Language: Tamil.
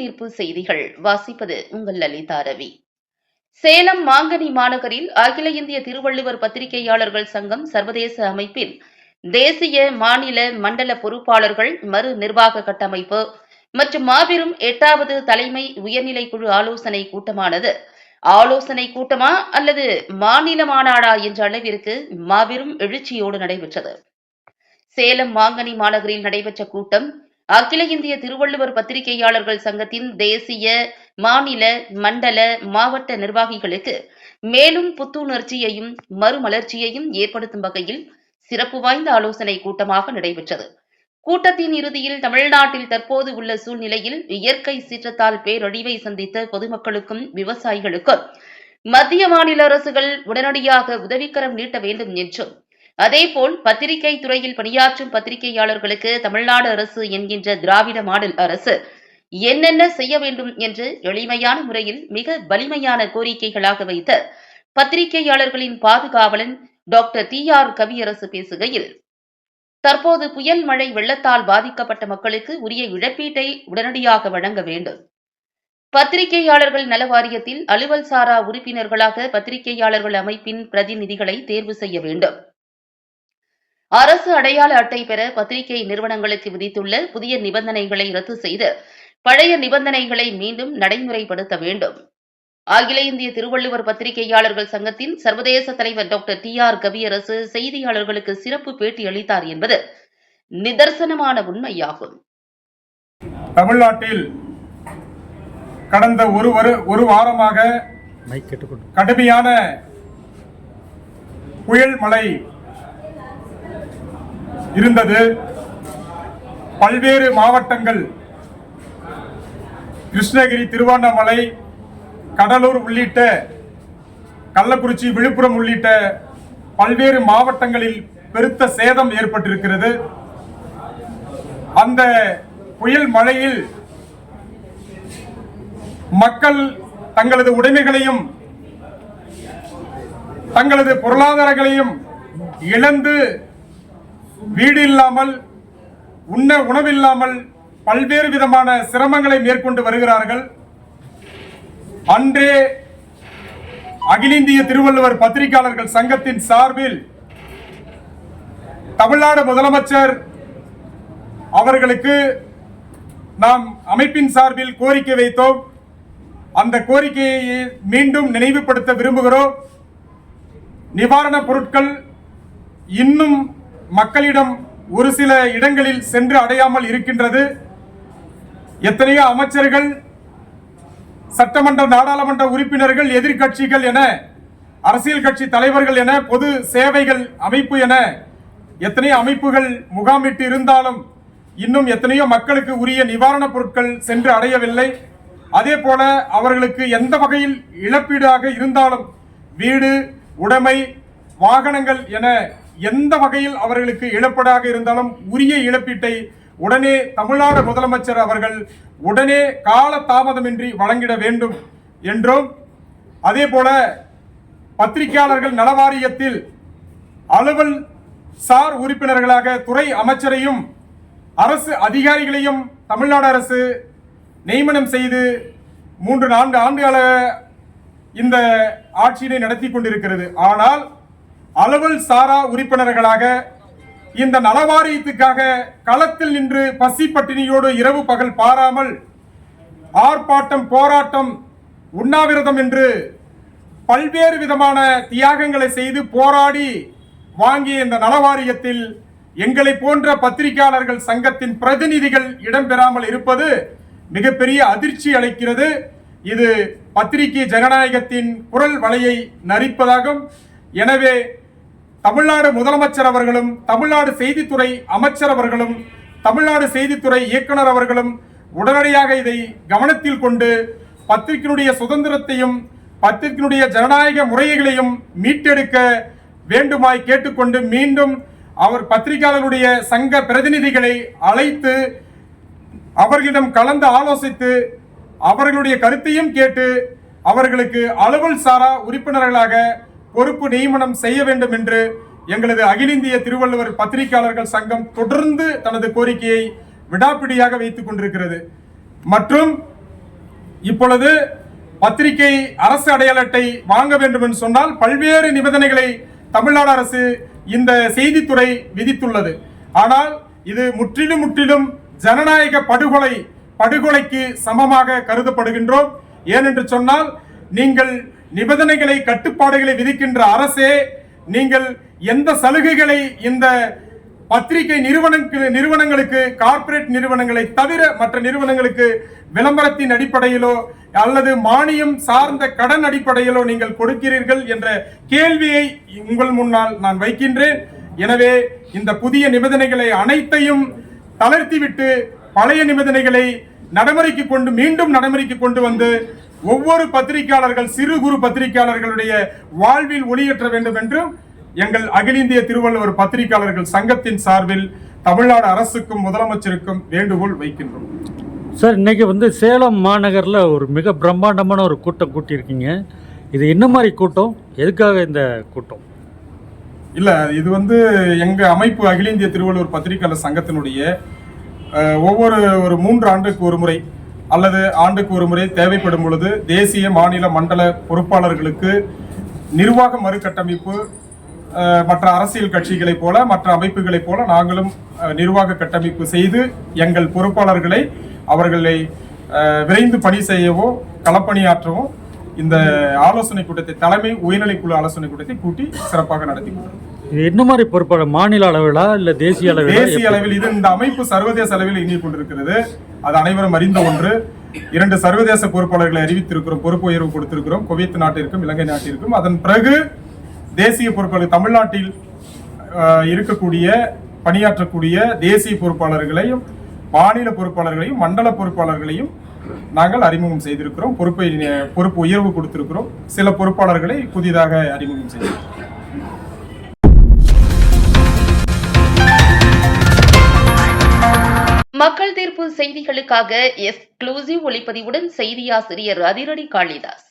தீர்ப்பு செய்திகள் வாசிப்பது உங்கள் லலிதா ரவி. சேலம் மாங்கனி மாநகரில் அகில இந்திய திருவள்ளுவர் பத்திரிகையாளர்கள் சங்கம் சர்வதேச அமைப்பின் தேசிய மாநில மண்டல பொறுப்பாளர்கள் மறு நிர்வாக கட்டமைப்பு மற்றும் மாபெரும் எட்டாவது தலைமை உயர்நிலை குழு ஆலோசனை கூட்டமானது. ஆலோசனை கூட்டமா அல்லது மாநில மாநாடா என்ற அளவிற்கு மாபெரும் எழுச்சியோடு நடைபெற்றது. சேலம் மாங்கனி மாநகரில் நடைபெற்ற கூட்டம் அகில இந்திய திருவள்ளுவர் பத்திரிகையாளர்கள் சங்கத்தின் தேசிய மாநில மண்டல மாவட்ட நிர்வாகிகளுக்கு மேலும் புத்துணர்ச்சியையும் மறுமலர்ச்சியையும் ஏற்படுத்தும் வகையில் சிறப்பு வாய்ந்த ஆலோசனை கூட்டமாக நடைபெற்றது. கூட்டத்தின் இறுதியில் தமிழ்நாட்டில் தற்போது உள்ள சூழ்நிலையில் இயற்கை சீற்றத்தால் பேரழிவை சந்தித்த பொதுமக்களுக்கும் விவசாயிகளுக்கும் மத்திய மாநில அரசுகள் உடனடியாக உதவிக்கரம் நீட்ட வேண்டும் என்றும் அதேபோல் பத்திரிகை துறையில் பணியாற்றும் பத்திரிகையாளர்களுக்கு தமிழ்நாடு அரசு என்கின்ற திராவிட மாடல் அரசு என்னென்ன செய்ய வேண்டும் என்று எளிமையான முறையில் மிக வலிமையான கோரிக்கைகளாக வைத்த பத்திரிகையாளர்களின் பாதுகாவலன் டாக்டர் டி ஆர் கவியரசு பேசுகையில் தற்போது புயல் மழை வெள்ளத்தால் பாதிக்கப்பட்ட மக்களுக்கு உரிய இழப்பீட்டை உடனடியாக வழங்க வேண்டும். பத்திரிகையாளர்கள் நல வாரியத்தில் அலுவல் சாரா உறுப்பினர்களாக பத்திரிகையாளர்கள் அமைப்பின் பிரதிநிதிகளை தேர்வு செய்ய வேண்டும். அரசு அடையாள அட்டை பெற பத்திரிகை நிறுவனங்களுக்கு விதித்துள்ள புதிய நிபந்தனைகளை ரத்து செய்து பழைய நிபந்தனைகளை மீண்டும் நடைமுறைப்படுத்த வேண்டும். அகில இந்திய திருவள்ளுவர் பத்திரிகையாளர்கள் சங்கத்தின் சர்வதேச தலைவர் டாக்டர் டி ஆர் கவியரசு செய்தியாளர்களுக்கு சிறப்பு பேட்டி அளித்தார் என்பது நிதர்சனமான உண்மையாகும். தமிழ்நாட்டில் கடந்த ஒரு ஒரு வாரமாக கடுமையான புயல் மழை இருந்தது. பல்வேறு மாவட்டங்கள் கிருஷ்ணகிரி திருவண்ணாமலை கடலூர் உள்ளிட்ட கள்ளக்குறிச்சி விழுப்புரம் உள்ளிட்ட பல்வேறு மாவட்டங்களில் பெருத்த சேதம் ஏற்பட்டிருக்கிறது. அந்த புயல் மழையில் மக்கள் தங்களது உடைமைகளையும் தங்களது பொருளாதாரங்களையும் இழந்து வீடு இல்லாமல் உண்ண உணவில்லாமல் பல்வேறு விதமான சிரமங்களை மேற்கொண்டு வருகிறார்கள். அன்றே அகில இந்திய திருவள்ளுவர் பத்திரிகையாளர்கள் சங்கத்தின் சார்பில் தமிழ்நாடு முதலமைச்சர் அவர்களுக்கு நாம் அமைப்பின் சார்பில் கோரிக்கை வைத்தோம். அந்த கோரிக்கையை மீண்டும் நினைவுபடுத்த விரும்புகிறோம். நிவாரணப் பொருட்கள் இன்னும் மக்களிடம் ஒரு சில இடங்களில் சென்று அடையாமல் இருக்கின்றது. எத்தனையோ அமைச்சர்கள் சட்டமன்ற நாடாளுமன்ற உறுப்பினர்கள் எதிர்க்கட்சிகள் என அரசியல் கட்சி தலைவர்கள் என பொது சேவைகள் அமைப்பு என எத்தனையோ அமைப்புகள் முகாமிட்டு இருந்தாலும் இன்னும் எத்தனையோ மக்களுக்கு உரிய நிவாரணப் பொருட்கள் சென்று அடையவில்லை. அதே போல அவர்களுக்கு எந்த வகையில் இழப்பீடாக இருந்தாலும் வீடு உடைமை வாகனங்கள் என எந்த வகையில் அவர்களுக்கு இழப்பீடாக இருந்தாலும் உரிய இழப்பீட்டை உடனே தமிழ்நாடு முதலமைச்சர் அவர்கள் உடனே கால தாமதமின்றி வழங்கிட வேண்டும் என்றும் அதே போல பத்திரிகையாளர்கள் நலவாரியத்தில் அலுவல் சார் உறுப்பினர்களாக துறை அமைச்சரையும் அரசு அதிகாரிகளையும் தமிழ்நாடு அரசு நியமனம் செய்து மூன்று நான்கு ஆண்டுகால இந்த ஆட்சியினை நடத்தி கொண்டிருக்கிறது. ஆனால் அலுவல் சாரா உறுப்பினர்களாக இந்த நலவாரியத்துக்காக களத்தில் நின்று பசி பட்டினியோடு இரவு பகல் பாராமல் ஆர்ப்பாட்டம் போராட்டம் உண்ணாவிரதம் என்று பல்வேறு விதமான தியாகங்களை செய்து போராடி வாங்கிய இந்த நலவாரியத்தில் எங்களை போன்ற பத்திரிகையாளர்கள் சங்கத்தின் பிரதிநிதிகள் இடம்பெறாமல் இருப்பது மிகப்பெரிய அதிர்ச்சி அளிக்கிறது. இது பத்திரிகை ஜனநாயகத்தின் குரல் வலையை நரிப்பதாகும். எனவே தமிழ்நாடு முதலமைச்சர் அவர்களும் தமிழ்நாடு செய்தித்துறை அமைச்சர் அவர்களும் தமிழ்நாடு செய்தித்துறை இயக்குனர் அவர்களும் உடனடியாக இதை கவனத்தில் கொண்டு பத்திரிகையினுடைய சுதந்திரத்தையும் பத்திரிகையினுடைய ஜனநாயக முறைகளையும் மீட்டெடுக்க வேண்டுமாய் கேட்டுக்கொண்டு மீண்டும் அவர் பத்திரிகையாளருடைய சங்க பிரதிநிதிகளை அழைத்து அவர்களிடம் கலந்து ஆலோசித்து அவர்களுடைய கருத்தையும் கேட்டு அவர்களுக்கு அலுவல் சாரா உறுப்பினர்களாக பொறுப்பு நியமனம் செய்ய வேண்டும் என்று எங்களது அகில இந்திய திருவள்ளுவர் பத்திரிகையாளர்கள் சங்கம் தொடர்ந்து தனது கோரிக்கையை விடாப்பிடியாக வைத்துக் கொண்டிருக்கிறது. மற்றும் இப்பொழுது பத்திரிகை அரசு அடையாள அட்டை வாங்க வேண்டும் என்று சொன்னால் பல்வேறு நிபந்தனைகளை தமிழ்நாடு அரசு இந்த செய்தித்துறை விதித்துள்ளது. ஆனால் இது முற்றிலும் முற்றிலும் ஜனநாயக படுகொலை படுகொலைக்கு சமமாக கருதப்படுகின்றோம். ஏனென்று சொன்னால் நீங்கள் நிபந்தனைகளை கட்டுப்பாடுகளை விதிக்கின்ற அரசே நீங்கள் எந்த சலுகைகளை இந்த பத்திரிகை நிறுவனங்களுக்கு நிறுவனங்களுக்கு கார்ப்பரேட் நிறுவனங்களை தவிர மற்ற நிறுவனங்களுக்கு விளம்பரத்தின் அடிப்படையிலோ அல்லது மானியம் சார்ந்த கடன் அடிப்படையிலோ நீங்கள் கொடுக்கிறீர்கள் என்ற கேள்வியை உங்கள் முன்னால் நான் வைக்கின்றேன். எனவே இந்த புதிய நிபந்தனைகளை அனைத்தையும் தளர்த்திவிட்டு பழைய நிபந்தனைகளை நடைமுறைக்கு கொண்டு மீண்டும் நடைமுறைக்கு கொண்டு வந்து ஒவ்வொரு பத்திரிகையாளர்கள் சிறு குறு பத்திரிகையாளர்களுடைய வாழ்வில் ஒளியேற்ற வேண்டும் என்றும் எங்கள் அகில இந்திய திருவள்ளுவர் பத்திரிகையாளர்கள் சங்கத்தின் சார்பில் தமிழ்நாடு அரசுக்கும் முதலமைச்சருக்கும் வேண்டுகோள் வைக்கின்றோம். சார் இன்னைக்கு வந்து சேலம் மாநகரில் ஒரு மிக பிரம்மாண்டமான ஒரு கூட்டம் கூட்டியிருக்கீங்க. இது என்ன மாதிரி கூட்டம்? எதுக்காக இந்த கூட்டம்? இல்ல இது வந்து எங்க அமைப்பு அகில இந்திய திருவள்ளுவர் பத்திரிகையாளர் சங்கத்தினுடைய ஒவ்வொரு ஒரு மூன்று ஆண்டுக்கு ஒரு முறை அல்லது ஆண்டுக்கு ஒரு முறை தேவைப்படும் பொழுது தேசிய மாநில மண்டல பொறுப்பாளர்களுக்கு நிர்வாக மறுகட்டமைப்பு மற்ற அரசியல் கட்சிகளைப் போல மற்ற அமைப்புகளைப் போல நாங்களும் நிர்வாக கட்டமைப்பு செய்து எங்கள் பொறுப்பாளர்களை அவர்களை விரைந்து பணி செய்யவோ களப்பணியாற்றவோ இந்த ஆலோசனை கூட்டத்தை தலைமை உயர்நிலைக்குழு ஆலோசனை கூட்டத்தை கூட்டி சிறப்பாக நடத்தி கொண்டது இது என்ன மாதிரி பொறுப்பாளர்? மாநில அளவிலா இல்லை தேசிய அளவிலா? தேசிய? அளவில் இது இந்த அமைப்பு சர்வதேச அளவில் இயங்கிக் கொண்டிருக்கிறது. அது அனைவரும் அறிந்த ஒன்று. இரண்டு சர்வதேச பொறுப்பாளர்களை அறிவித்திருக்கிறோம் பொறுப்பு உயர்வு கொடுத்திருக்கிறோம். குவைத் நாட்டிற்கும் இலங்கை நாட்டிற்கும். அதன் பிறகு தேசிய பொறுப்பாளர் தமிழ்நாட்டில் இருக்கக்கூடிய பணியாற்றக்கூடிய தேசிய பொறுப்பாளர்களையும் மாநில பொறுப்பாளர்களையும் மண்டல பொறுப்பாளர்களையும் நாங்கள் அறிமுகம் செய்திருக்கிறோம். பொறுப்பை பொறுப்பு உயர்வு கொடுத்திருக்கிறோம். சில பொறுப்பாளர்களை புதிதாக அறிமுகம் செய்திருக்கிறோம். மக்கள் தீர்ப்பு செய்திகளுக்காக எக்ஸ்க்ளூசிவ் ஒளிப்பதிவுடன் செய்தியாசிரியர் அதிரடி காளிதாஸ்.